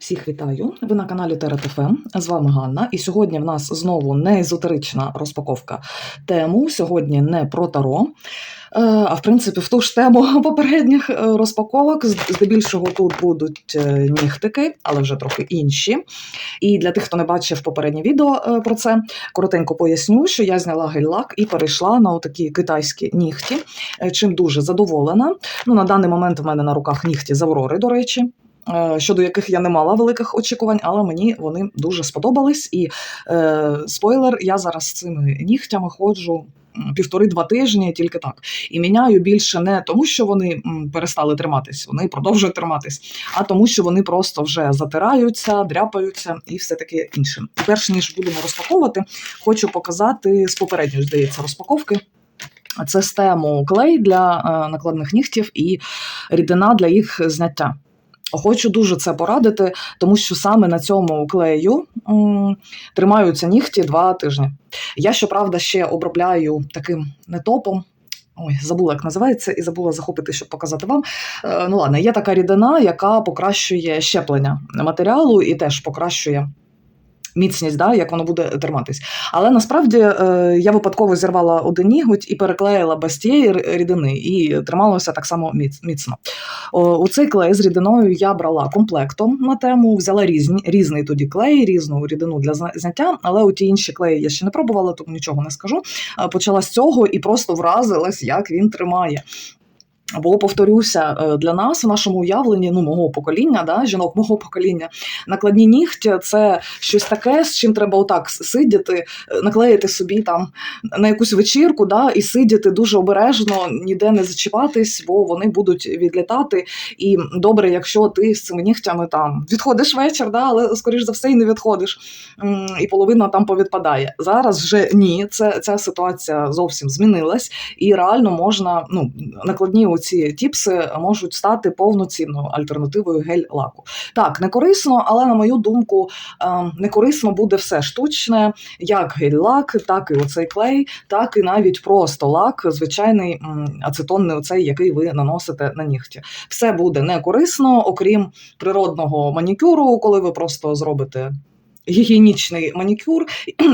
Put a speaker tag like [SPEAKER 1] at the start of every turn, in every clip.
[SPEAKER 1] Всіх вітаю! Ви на каналі ТРТФМ. З вами Ганна. І сьогодні в нас знову не езотерична розпаковка тему. Сьогодні не про таро, е, а в принципі в ту ж тему попередніх е, розпаковок. Здебільшого тут будуть е, нігтики, але вже трохи інші. І для тих, хто не бачив попереднє відео про це, коротенько поясню, що я зняла гель-лак і перейшла на такі китайські нігті, чим дуже задоволена. Ну, на даний момент в мене на руках нігті з Аврори, до речі. Е, Щодо яких я не мала великих очікувань, але мені вони дуже сподобались. І е, спойлер, я зараз цими нігтями ходжу півтори-два тижні, тільки так. І міняю більше не тому, що вони перестали триматись, вони продовжують триматись, а тому, що вони просто вже затираються, дряпаються і все таке інше. Перш ніж будемо розпаковувати, хочу показати з попередньої, здається, розпаковки. Це з тему клей для е, накладних нігтів і рідина для їх зняття. Хочу дуже це порадити, тому що саме на цьому клею м, тримаються нігті два тижні. Я, щоправда, ще обробляю таким не топом. Ой, забула, як називається, і забула захопити, щоб показати вам. Е, ну ладно, є така рідина, яка покращує щеплення матеріалу і теж покращує. Міцність, да, як воно буде триматись. Але насправді е, я випадково зірвала один ніготь і переклеїла без тієї рідини, і трималося так само міц- міцно. О, у цей клей з рідиною я брала комплектом на тему, взяла різні, різний тоді клей, різну рідину для зняття, але у ті інші клеї я ще не пробувала, тому нічого не скажу. Е, Почала з цього і просто вразилась, як він тримає. Бо повторюся, е, для нас в нашому уявленні, ну мого покоління, да, жінок мого покоління, накладні нігті це щось таке, з чим треба отак сидіти, е, наклеїти собі там на якусь вечірку, да, і сидіти дуже обережно, ніде не зачіпатись, бо вони будуть відлітати. І добре, якщо ти з цими нігтями там відходиш вечір, да, але скоріш за все і не відходиш, і половина там повідпадає. Зараз вже ні, це ця ситуація зовсім змінилась, і реально можна ну накладні оці тіпси можуть стати повноцінною альтернативою гель-лаку. Так, не корисно, але на мою думку, е, не корисно буде все штучне, як гель-лак, так і оцей клей, так і навіть просто лак, звичайний ацетонний, оцей, який ви наносите на нігті. Все буде не корисно, окрім природного манікюру, коли ви просто зробите. Гігієнічний манікюр,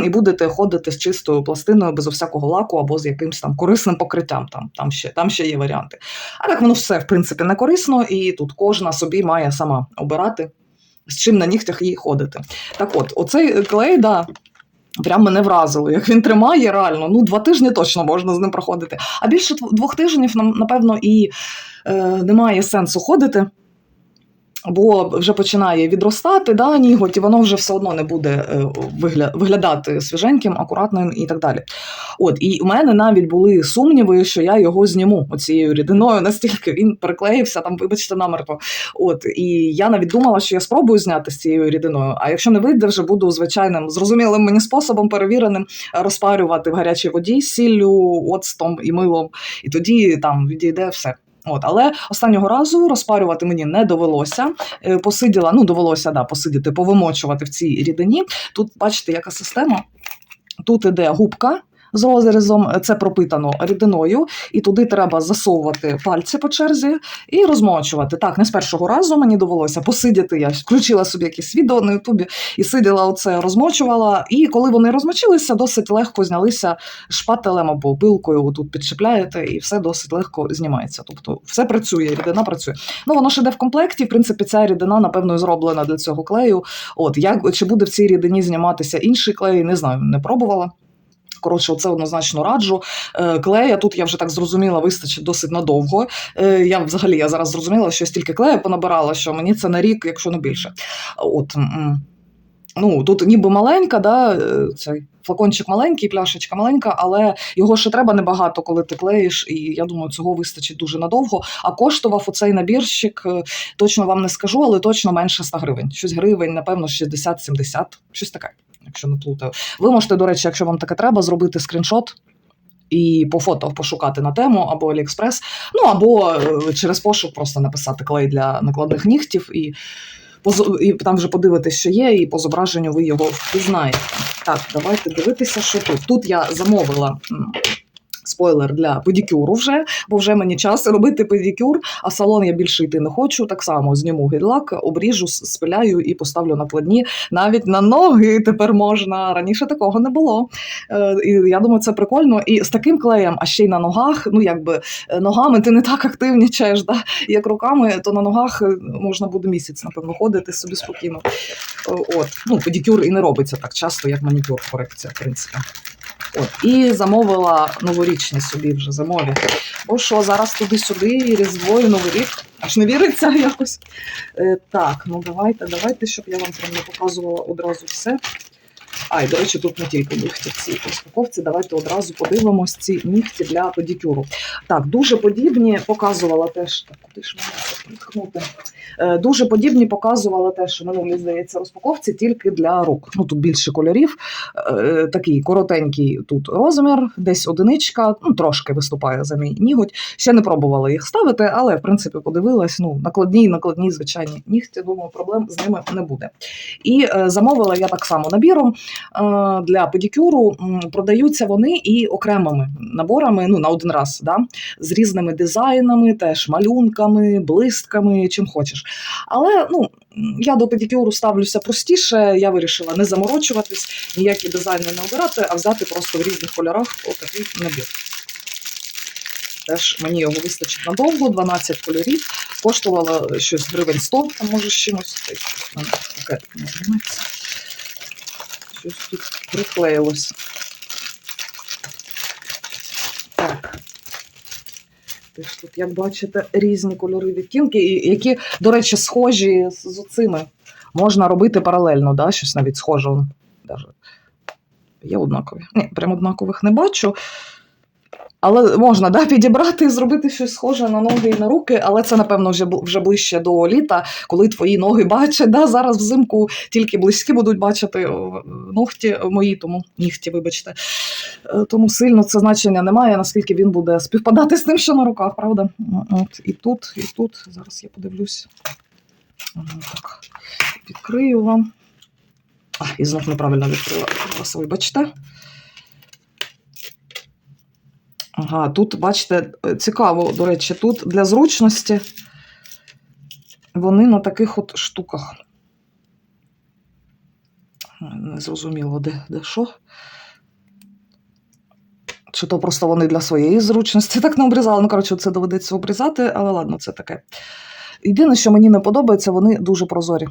[SPEAKER 1] і будете ходити з чистою пластиною без всякого лаку або з якимось там корисним покриттям. Там, там, ще, там ще є варіанти. А так воно все, в принципі, не корисно, і тут кожна собі має сама обирати, з чим на нігтях їй ходити. Так от, оцей клей, да. Прям мене вразило, як він тримає реально. Ну, два тижні точно можна з ним проходити. А більше двох тижнів, нам, напевно, і е, немає сенсу ходити, бо вже починає відростати да, ніготь, і воно вже все одно не буде е, вигля, виглядати свіженьким, акуратним і так далі. От, і у мене навіть були сумніви, що я його зніму оцією рідиною, настільки він приклеївся, там, вибачте, намертво. От, і я навіть думала, що я спробую зняти з цією рідиною, а якщо не вийде, вже буду звичайним зрозумілим мені способом, перевіреним, е, розпарювати в гарячій воді сіллю, оцтом і милом, і тоді там відійде все. От, але останнього разу розпарювати мені не довелося. Е, Посиділа, ну довелося да, посидіти, повимочувати в цій рідині. Тут бачите, яка система. Тут іде губка з розрізом, це пропитано рідиною, і туди треба засовувати пальці по черзі і розмочувати. Так, не з першого разу мені довелося посидіти. Я включила собі якесь відео на Ютубі і сиділа оце, розмочувала. І коли вони розмочилися, досить легко знялися шпателем або пилкою. Тут підчепляєте, і все досить легко знімається. Тобто все працює, рідина працює. Ну воно ж іде в комплекті. В принципі, ця рідина, напевно, зроблена для цього клею. От як чи буде в цій рідині зніматися інший клей, не знаю, не пробувала. Коротше, це однозначно раджу. Е, Клея тут я вже так зрозуміла, вистачить досить надовго. Е, Я взагалі я зараз зрозуміла, що стільки клею понабирала, що мені це на рік, якщо не більше. От ну тут ніби маленька, да, е, цей флакончик маленький, пляшечка маленька, але його ще треба небагато, коли ти клеїш, і я думаю, цього вистачить дуже надовго. А коштував оцей набірщик, е, точно вам не скажу, але точно менше 100 гривень. Щось гривень, напевно, 60-70, щось таке, якщо не плутаю. Ви можете, до речі, якщо вам таке треба, зробити скріншот. І по фото пошукати на тему або Аліекспрес, ну або е, через пошук просто написати клей для накладних нігтів, і, і там вже подивитись, що є, і по зображенню ви його впізнаєте. Так, давайте дивитися, що тут. Тут я замовила Спойлер для педикюру вже, бо вже мені час робити педикюр, а салон я більше йти не хочу. Так само зніму гель-лак, обріжу, спиляю і поставлю накладні. Навіть на ноги тепер можна. Раніше такого не було. Е, І я думаю, це прикольно. І з таким клеєм, а ще й на ногах, ну якби е, ногами ти не так активнічаєш, да? як руками, то на ногах е, можна буде місяць, напевно, ходити собі спокійно. От, ну, педикюр і не робиться так часто, як манікюр, корекція, в принципі. От, і замовила новорічні собі вже зимові. Бо що, зараз туди-сюди, і Різдво, Новий рік. Аж не віриться якось. Е, так, ну давайте, давайте, щоб я вам прям не показувала одразу все. А, і до речі, тут не тільки нігті в цій розпаковці. Давайте одразу подивимось ці нігті для педикюру. Так, дуже подібні показувала теж. Так, куди ж мені це? Е, Дуже подібні показувала теж, що минулі, здається, розпаковці тільки для рук. Ну тут більше кольорів. Е, Такий коротенький тут розмір, десь одиничка, ну трошки виступає за мій ніготь. Ще не пробувала їх ставити, але в принципі подивилась. Ну, накладні, накладні, звичайні нігті. Думаю, проблем з ними не буде. І е, замовила я так само набіром е, для педикюру. Продаються вони і окремими наборами, ну на один раз, да, з різними дизайнами, теж малюнками, блистками, чим хочеш. Але ну. Я до педикюру ставлюся простіше. Я вирішила не заморочуватись, ніякі дизайни не обирати, а взяти просто в різних кольорах отакий набір. Теж мені його вистачить надовго, 12 кольорів. Коштувало щось гривень 100, там може з чимось. Пакетик не займається. Щось тут приклеїлось. Так. Теж тут, як бачите, різні кольори відтінки, які, до речі, схожі з, цими. Можна робити паралельно, да? щось навіть схоже. Даже. Є однакові. Ні, прям однакових не бачу. Але можна да, підібрати і зробити щось схоже на ноги і на руки, але це, напевно, вже, вже ближче до літа, коли твої ноги бачать. Да? Зараз взимку тільки близькі будуть бачити ногті мої, тому нігті, вибачте. Е, Тому сильно це значення немає, наскільки він буде співпадати з тим, що на руках, правда? От, і тут, і тут. Зараз я подивлюсь. Так, відкрию вам. А, і знов неправильно відкрила. Вас вибачте. Ага, тут, бачите, цікаво, до речі, тут для зручності вони на таких от штуках. Не зрозуміло, де, де що. Чи то просто вони для своєї зручності так не обрізали. Ну, коротше, це доведеться обрізати, але ладно, це таке. Єдине, що мені не подобається, вони дуже прозорі.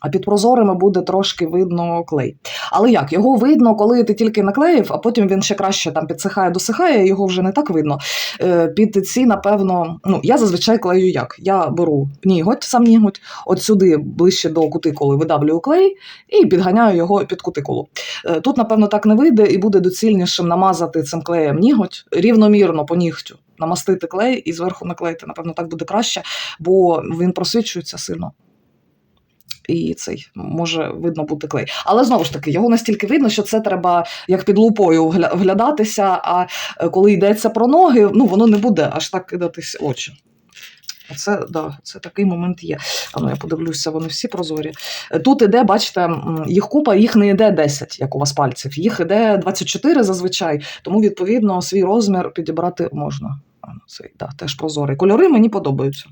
[SPEAKER 1] А під прозорими буде трошки видно клей. Але як? Його видно, коли ти тільки наклеїв, а потім він ще краще там підсихає, досихає, його вже не так видно. Е, Під ці, напевно, ну я зазвичай клею як? Я беру ніготь, сам ніготь, от сюди ближче до кутикули видавлюю клей і підганяю його під кутикулу. Е, Тут, напевно, так не вийде, і буде доцільнішим намазати цим клеєм ніготь рівномірно по нігтю. Намастити клей і зверху наклеїти. Напевно, так буде краще, бо він просвічується сильно і цей може видно бути клей. Але знову ж таки, його настільки видно, що це треба як під лупою вгля- вглядатися. А е, коли йдеться про ноги, ну воно не буде аж так кидатись очі. Це, да, це такий момент є. А ну я подивлюся, вони всі прозорі. Тут іде, бачите, їх купа, їх не йде 10, як у вас пальців. Їх іде 24 зазвичай, тому відповідно свій розмір підібрати можна. А, ну, Цей, да, теж прозорий. Кольори мені подобаються.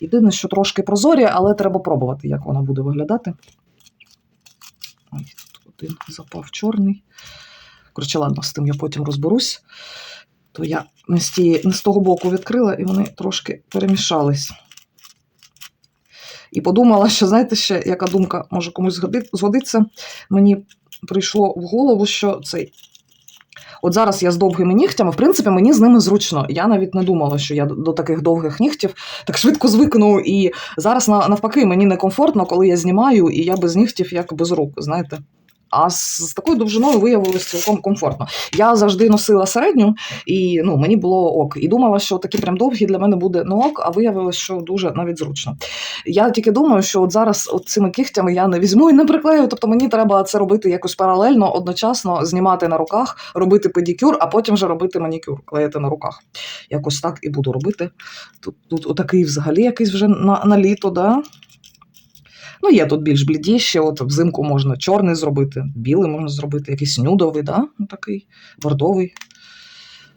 [SPEAKER 1] Єдине, що трошки прозорі, але треба пробувати, як вона буде виглядати. Ой, тут один запав чорний. Коротше, ладно, з тим я потім розберусь. То я не з, тієї, не з того боку відкрила, і вони трошки перемішались. І подумала, що, знаєте, ще яка думка може комусь згоди- згодиться. Мені прийшло в голову, що цей. От зараз я з довгими нігтями, в принципі, мені з ними зручно. Я навіть не думала, що я до, таких довгих нігтів так швидко звикну. І зараз на- навпаки мені некомфортно, коли я знімаю, і я без нігтів як без рук, знаєте. А з, такою довжиною виявилось цілком комфортно. Я завжди носила середню, і ну, мені було ок. І думала, що такі прям довгі для мене буде не ок, а виявилось, що дуже навіть зручно. Я тільки думаю, що от зараз от цими кігтями я не візьму і не приклею. Тобто мені треба це робити якось паралельно, одночасно знімати на руках, робити педикюр, а потім вже робити манікюр, клеїти на руках. Якось так і буду робити. Тут, тут отакий взагалі якийсь вже на, на літо, да? Ну, є тут більш блідіші, от взимку можна чорний зробити, білий можна зробити, якийсь нюдовий, да? ну, такий, бордовий.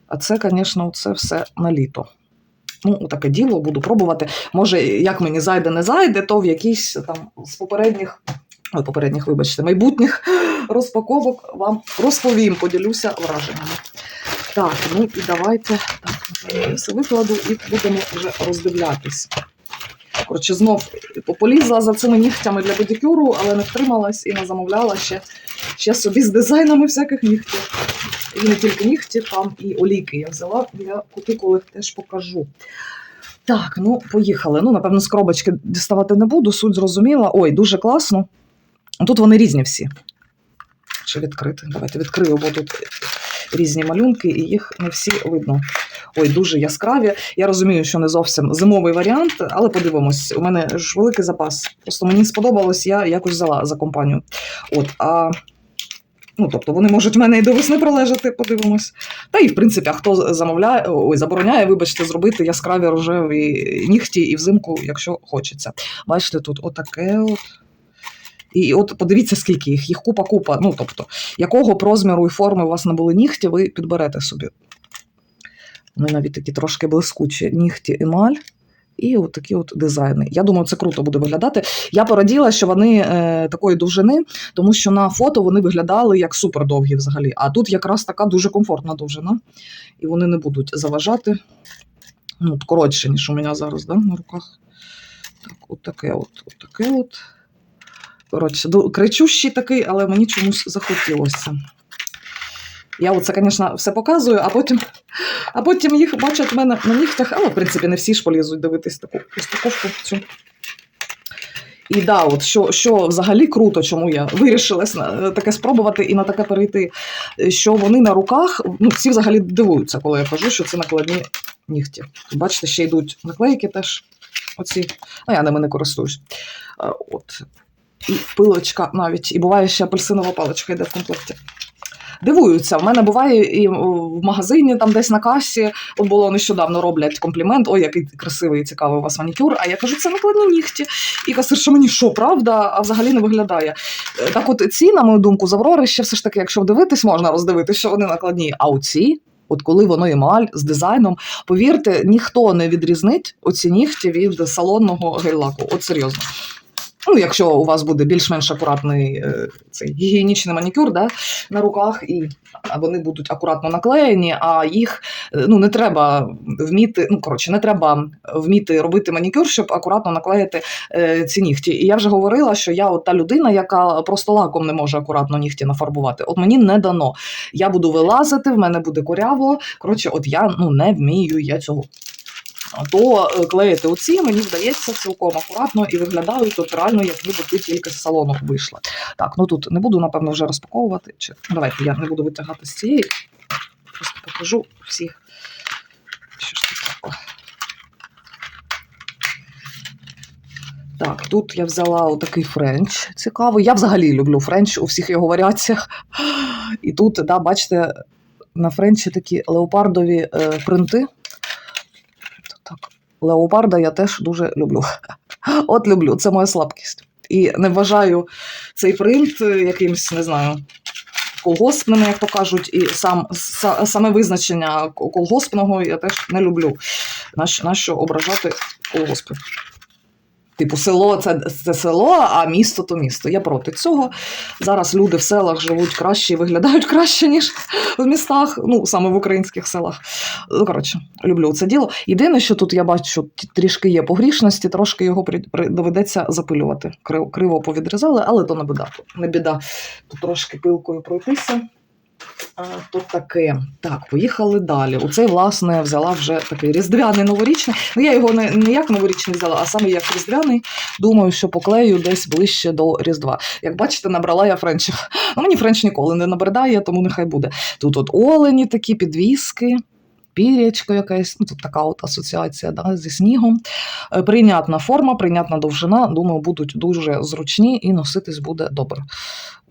[SPEAKER 1] А це, звісно, це все на літо. Ну, таке діло буду пробувати. Може, як мені зайде, не зайде, то в якійсь там з попередніх, ой, попередніх, вибачте, майбутніх розпаковок вам розповім, поділюся враженнями. Так, ну і давайте так, все викладу і будемо вже роздивлятись. Коротше, знов полізла за цими нігтями для педикюру, але не втрималась і не замовляла ще, ще собі з дизайнами всяких нігтів. І не тільки нігті, там і олійки я взяла для кутикули теж покажу. Так, ну поїхали. Ну, напевно, з діставати не буду, суть зрозуміла. Ой, дуже класно. Тут вони різні всі. Чи відкрити? Давайте відкрию, бо тут різні малюнки, і їх не всі видно. Ой, дуже яскраві. Я розумію, що не зовсім зимовий варіант, але подивимось, у мене ж великий запас. Просто мені сподобалось, я якось взяла за компанію. От, а... Ну, тобто вони можуть в мене і до весни пролежати, подивимось. Та і в принципі, а хто замовляє, ой, забороняє, вибачте, зробити яскраві рожеві нігті і взимку, якщо хочеться. Бачите, тут отаке от. І от подивіться, скільки їх, їх купа-купа. Ну, тобто, якого б розміру і форми у вас не були нігті, ви підберете собі. Вони навіть такі трошки блискучі нігті емаль. І от такі от дизайни. Я думаю, це круто буде виглядати. Я пораділа, що вони е, такої довжини, тому що на фото вони виглядали як супер довгі взагалі. А тут якраз така дуже комфортна довжина, і вони не будуть заважати. Ну, от коротше, ніж у мене зараз да, на руках. Так, от таке от, от таке от. Коротше, кричущий такий, але мені чомусь захотілося. Я оце, звісно, все показую, а потім, а потім їх бачать в мене на нігтях, але в принципі не всі ж полізуть дивитись таку упаковку цю. І да, от що, що взагалі круто, чому я вирішила на- таке спробувати і на таке перейти, що вони на руках, ну, всі взагалі дивуються, коли я кажу, що це накладні нігті. Бачите, ще йдуть наклейки теж. Оці. Ну, я ними не користуюсь. Е, От. І пилочка навіть, і буває ще апельсинова паличка йде в комплекті. Дивуються. В мене буває і в магазині, там десь на касі. От було нещодавно роблять комплімент. Ой, який красивий і цікавий у вас манікюр. А я кажу, це накладні нігті. І касир, що мені що, правда, а взагалі не виглядає. Е, Так, от ці, на мою думку, з Аврори ще все ж таки, якщо вдивитись, можна роздивитися, що вони накладні. А оці, от коли воно емаль з дизайном, повірте, ніхто не відрізнить оці нігті від салонного гель-лаку. От серйозно. Ну, якщо у вас буде більш-менш акуратний е, цей гігієнічний манікюр да, на руках, і вони будуть акуратно наклеєні, а їх е, ну, не треба вміти, ну коротше, не треба вміти робити манікюр, щоб акуратно наклеїти е, ці нігті. І я вже говорила, що я от та людина, яка просто лаком не може акуратно нігті нафарбувати. От мені не дано. Я буду вилазити, в мене буде коряво. Коротше, от я ну не вмію я цього. То е, клеїти оці, мені здається, цілком акуратно і виглядають от реально, як ніби ти тільки з салону вийшла. Так, ну тут не буду, напевно, вже розпаковувати. Чи... Давайте я не буду витягати з цієї. Просто покажу всіх. Що ж тут таке? Так, тут я взяла отакий френч цікавий. Я взагалі люблю френч у всіх його варіаціях. І тут, да, бачите, на френчі такі леопардові е, принти. Леопарда я теж дуже люблю. От люблю, це моя слабкість. І не вважаю цей принт е, якимсь, не знаю, колгоспним, як то кажуть, і сам, са- саме визначення колгоспного я теж не люблю. Нащо, ображати колгоспи? Типу, село це, це село, а місто то місто. Я проти цього. Зараз люди в селах живуть краще і виглядають краще, ніж в містах, ну саме в українських селах. Ну, коротше, люблю це діло. Єдине, що тут я бачу, трішки є погрішності, трошки його доведеться запилювати. Криво, повідрізали, але то не біда. Не біда. Тут трошки пилкою пройтися. То таке. Так, поїхали далі. Оцей, власне, взяла вже такий різдвяний новорічний. Ну, я його не, не як новорічний взяла, а саме як різдвяний. Думаю, що поклею десь ближче до Різдва. Як бачите, набрала я френчів. Ну, мені френч ніколи не набридає, тому нехай буде. Тут от олені такі, підвіски. Пірячко якась, ну тут така от асоціація да, зі снігом. Е, Прийнятна форма, прийнятна довжина. Думаю, будуть дуже зручні і носитись буде добре.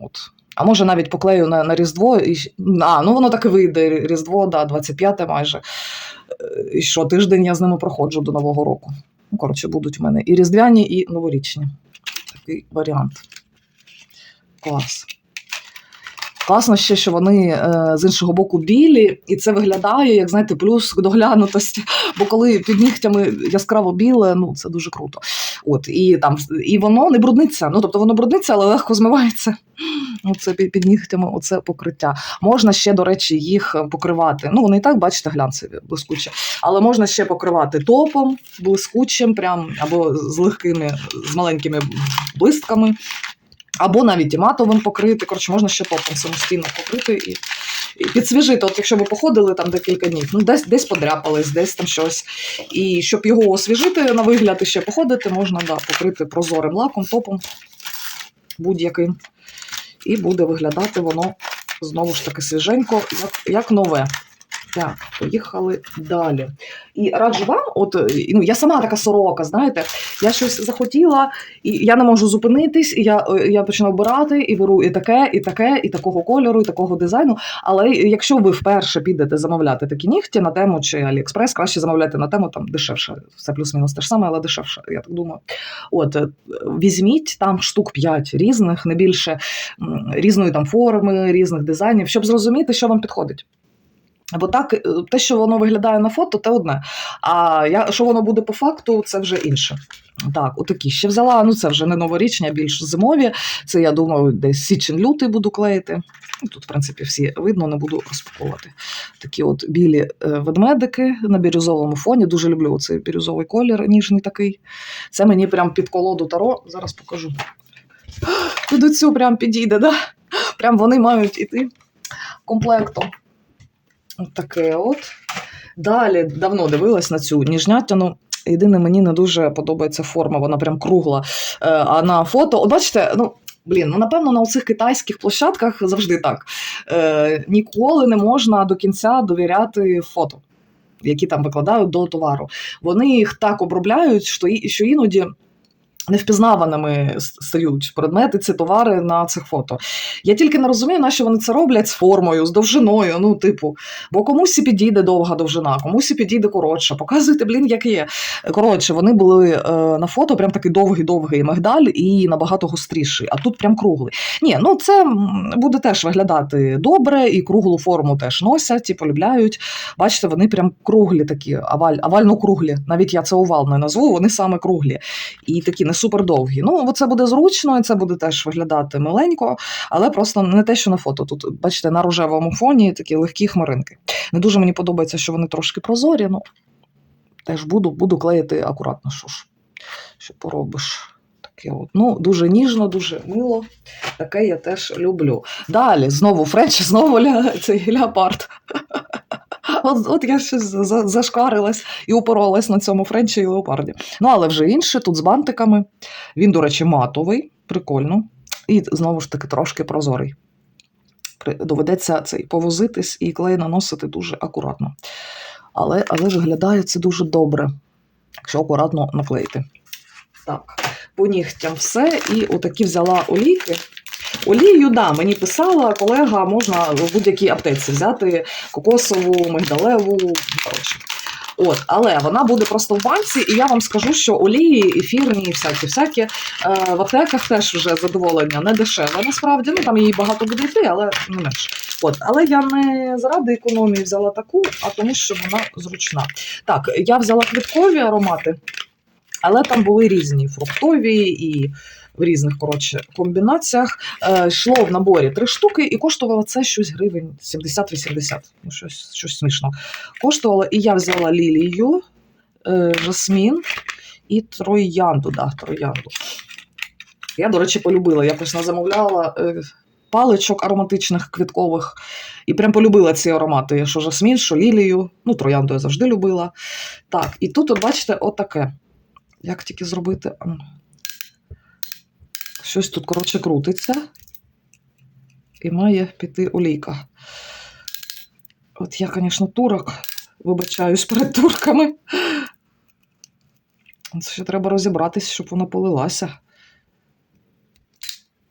[SPEAKER 1] От. А може навіть поклею на, на Різдво. І... А, ну воно так і вийде. Різдво, да, 25 майже. Е, І що тиждень я з ними проходжу до Нового року. Ну, коротше, будуть в мене і різдвяні, і новорічні. Такий варіант. Клас. Класно ще, що вони е, з іншого боку білі, і це виглядає, як знаєте, плюс доглянутості. Бо коли під нігтями яскраво біле, ну це дуже круто. От і там і воно не брудниться. Ну тобто воно брудниться, але легко змивається. Оце під, нігтями, оце покриття. Можна ще, до речі, їх покривати. Ну, вони і так, бачите, глянцеві, блискучі. Але можна ще покривати топом, блискучим, прям, або з легкими, з маленькими блистками, або навіть матовим покрити. Коротше, можна ще топом самостійно покрити і, і підсвіжити. От якщо ви походили там декілька днів, ну десь десь подряпались, десь там щось. І щоб його освіжити на вигляд і ще походити, можна да, покрити прозорим лаком, топом будь-яким. І буде виглядати воно знову ж таки свіженько, як, як нове. Так, поїхали далі. І раджу вам, от е, ну я сама така сорока, знаєте, я щось захотіла, і я не можу зупинитись, і я, е, я починаю обирати і беру і таке, і таке, і такого кольору, і такого дизайну. Але якщо ви вперше підете замовляти такі нігті на тему чи Аліекспрес, краще замовляти на тему там дешевше. Все плюс-мінус те ж саме, але дешевше, я так думаю. От е, візьміть там штук 5 різних, не більше різної там форми, різних дизайнів, щоб зрозуміти, що вам підходить. Бо так, е, те, що воно виглядає на фото, те одне. А я, що воно буде по факту, це вже інше. Так, отакі ще взяла. Ну, це вже не новорічні, а більш зимові. Це я думаю, десь січень-лютий буду клеїти. Ну, Тут, в принципі, всі видно, не буду розпаковувати. Такі от білі е, ведмедики на бірюзовому фоні. Дуже люблю цей бірюзовий колір, ніжний такий. Це мені прям під колоду таро. Зараз покажу. Під оцю прям підійде, да? Прям вони мають іти комплектом. Таке от. Далі давно дивилась на цю ніжнятину. Єдине, мені не дуже подобається форма, вона прям кругла. Е, а на фото, от бачите, ну. Блін, ну напевно на цих китайських площадках завжди так. Е, ніколи не можна до кінця довіряти фото, які там викладають до товару. Вони їх так обробляють, що іноді невпізнаваними стають предмети, ці товари на цих фото. Я тільки не розумію, на що вони це роблять з формою, з довжиною. Ну, типу, бо комусь і підійде довга довжина, комусь і підійде коротша. Показуйте, блін, як є. Коротше, вони були е, на фото, прям такий довгий-довгий мигдаль і набагато гостріший, а тут прям круглий. Ні, ну це буде теж виглядати добре, і круглу форму теж носять і полюбляють. Бачите, вони прям круглі такі, аваль, авально-круглі. Навіть я це овал не назву, вони саме круглі. І такі не супер довгі. Ну, це буде зручно, і це буде теж виглядати миленько, але просто не те, що на фото. Тут, бачите, на рожевому фоні такі легкі хмаринки. Не дуже мені подобається, що вони трошки прозорі. Ну, теж буду, буду клеїти акуратно, що ж, що поробиш. Таке от. Ну, дуже ніжно, дуже мило. Таке я теж люблю. Далі знову френч, знову ля, цей леопард. От, от я щось за- за- зашкарилась і упоролась на цьому френчі і леопарді. Ну, але вже інше, тут з бантиками. Він, до речі, матовий, прикольно. І знову ж таки трошки прозорий. Доведеться цей повозитись і клей наносити дуже акуратно. Але, але виглядає це дуже добре, якщо акуратно наклеїти. Так, по нігтям все. І отакі взяла олійки. Олію, да, мені писала колега, можна в будь-якій аптеці взяти кокосову, мигдалеву. Коротше. От, але вона буде просто в банці, і я вам скажу, що олії, ефірні, всякі, всякі е, в аптеках теж вже задоволення не дешеве. Насправді, ну там її багато буде йти, але не менше. От, але я не заради економії взяла таку, а тому, що вона зручна. Так, я взяла квіткові аромати, але там були різні фруктові і в різних коротше комбінаціях. Е, йшло в наборі три штуки, і коштувало це щось гривень 70-80. Ну, щось, щось смішно. Коштувало, і я взяла лілію, е, жасмін і троянду. Да, троянду. Я, до речі, полюбила. Якось назамовляла е, паличок ароматичних квіткових. І прям полюбила ці аромати, що жасмін, що лілію. Ну, троянду я завжди любила. Так, і тут, от бачите, отаке. Як тільки зробити. Щось тут, коротше, крутиться. І має піти олійка. От я, звісно, турок. Вибачаюсь перед турками. Це ще треба розібратись, щоб вона полилася.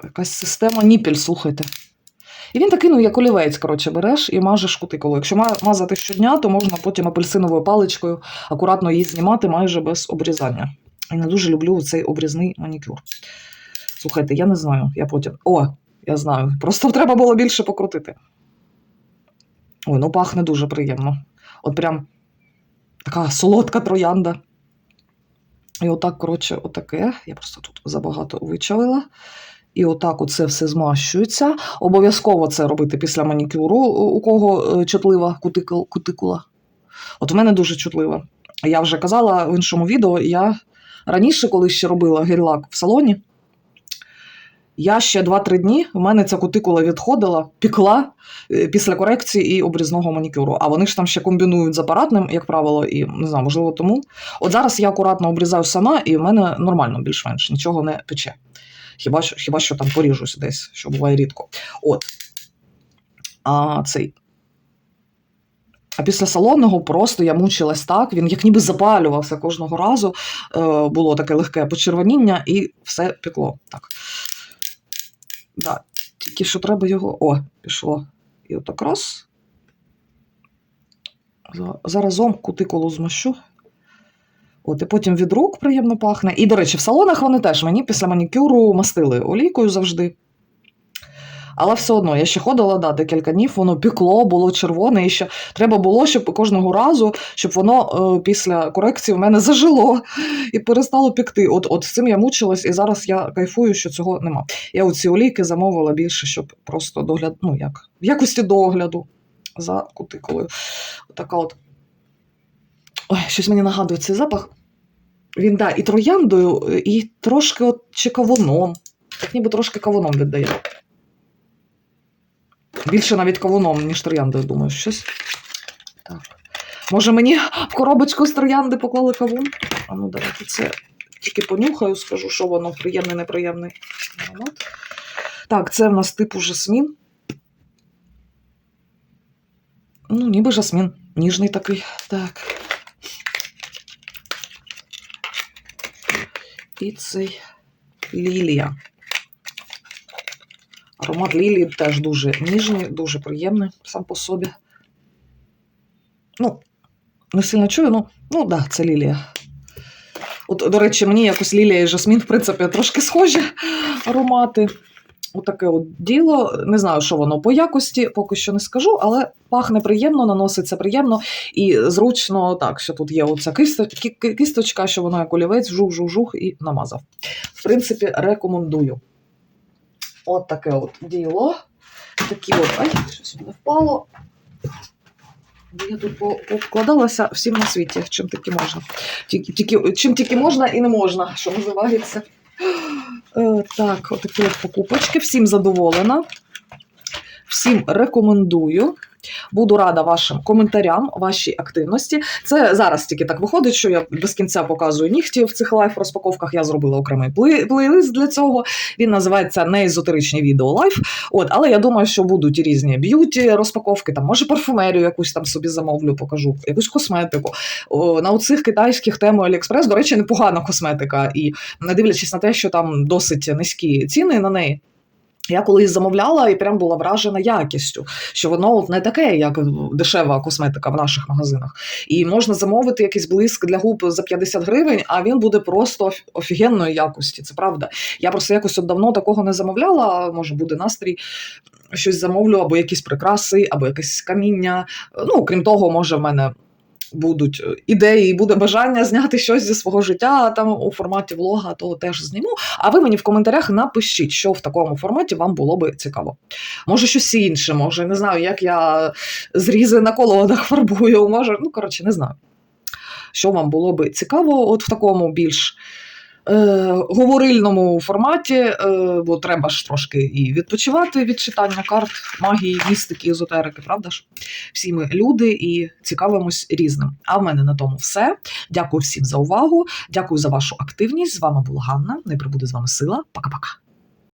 [SPEAKER 1] Якась система ніпель, слухайте. І він такий, ну, як олівець, коротше, береш і мажеш кутикулу. Якщо мазати щодня, то можна потім апельсиновою паличкою акуратно її знімати майже без обрізання. І не дуже люблю цей обрізний манікюр. Слухайте, я не знаю, я потім. О, Я знаю. Просто треба було більше покрутити. Ой, ну пахне дуже приємно. От прям така солодка троянда. І отак, коротше, отаке. Я просто тут забагато вичавила. І отак оце все змащується. Обов'язково це робити після манікюру, у кого е, чутлива кутикула. От в мене дуже чутлива. Я вже казала в іншому відео, я раніше, коли ще робила гель-лак в салоні, я ще 2-3 дні в мене ця кутикула відходила, пікла е, після корекції і обрізного манікюру. А вони ж там ще комбінують з апаратним, як правило, і не знаю, можливо, тому. От зараз я акуратно обрізаю сама, і в мене нормально більш-менш нічого не пече. Хіба що, хіба що там поріжусь десь, що буває рідко. От. А цей. А після салонного просто я мучилась так, він як ніби запалювався кожного разу. Е, було таке легке почервоніння і все пекло. Так. Да. Тільки що треба його. О, пішло. І отак раз. Заразом кутикулу змощу. От, і потім від рук приємно пахне. І, до речі, в салонах вони теж мені після манікюру мастили олійкою завжди. Але все одно, я ще ходила да, декілька днів, воно пікло, було червоне, і ще треба було, щоб кожного разу, щоб воно е, після корекції в мене зажило і перестало пікти. От, от з цим я мучилась, і зараз я кайфую, що цього нема. Я оці олійки замовила більше, щоб просто догляд, ну як, в якості догляду за кутикулою. Така от. Ой, щось мені нагадує цей запах. Він, да, і трояндою, і трошки от чи кавуном. Так ніби трошки кавуном віддає. Більше навіть кавуном, ніж трояндою, думаю, щось. Так. Може, мені в коробочку з троянди поклали кавун? А ну, давайте це тільки понюхаю, скажу, що воно приємний, неприємний. аромат. Так, це в нас типу жасмін. Ну, ніби жасмін. Ніжний такий. Так. І цей лілія. Аромат лілії теж дуже ніжний, дуже приємний сам по собі. Ну, не сильно чую, ну, ну да, це лілія. От, до речі, мені якось лілія і жасмін, в принципі, трошки схожі аромати. Отаке от діло. Не знаю, що воно по якості, поки що не скажу, але пахне приємно, наноситься приємно і зручно так, що тут є оця кисто- ки- ки- кісточка, що воно як олівець, жух-жух-жух і намазав. В принципі, рекомендую. От таке от діло. Такі от, ай, щось не впало. Я тут по- повкладалася всім на світі, чим тільки можна. Тільки, тільки, чим тільки можна і не можна, що називається. Е, так, отакі от покупочки. Всім задоволена. Всім рекомендую. Буду рада вашим коментарям, вашій активності. Це зараз тільки так виходить, що я без кінця показую нігті в цих лайф розпаковках. Я зробила окремий плей- плейлист для цього. Він називається Неезотеричні відео лайф. От, але я думаю, що будуть різні б'юті розпаковки, там може парфумерію якусь там собі замовлю, покажу, якусь косметику. О, на оцих китайських тему Аліекспрес, до речі, непогана косметика. І не дивлячись на те, що там досить низькі ціни на неї. Я колись замовляла і прям була вражена якістю, що воно не таке, як дешева косметика в наших магазинах. І можна замовити якийсь блиск для губ за 50 гривень, а він буде просто оф- офігенної якості. Це правда. Я просто якось от давно такого не замовляла. Може, буде настрій. Щось замовлю, або якісь прикраси, або якесь каміння. Ну, крім того, може, в мене будуть е, ідеї, і буде бажання зняти щось зі свого життя там у форматі влога, то теж зніму. А ви мені в коментарях напишіть, що в такому форматі вам було би цікаво. Може, щось інше, може, не знаю, як я зрізи на колодах фарбую, може, ну коротше, не знаю. Що вам було би цікаво, от в такому більш говорильному форматі, е, бо треба ж трошки і відпочивати від читання карт, магії, містики, езотерики, правда ж? Всі ми люди і цікавимось різним. А в мене на тому все. Дякую всім за увагу. Дякую за вашу активність. З вами була Ганна. Не прибуде з вами сила. Пока-пока.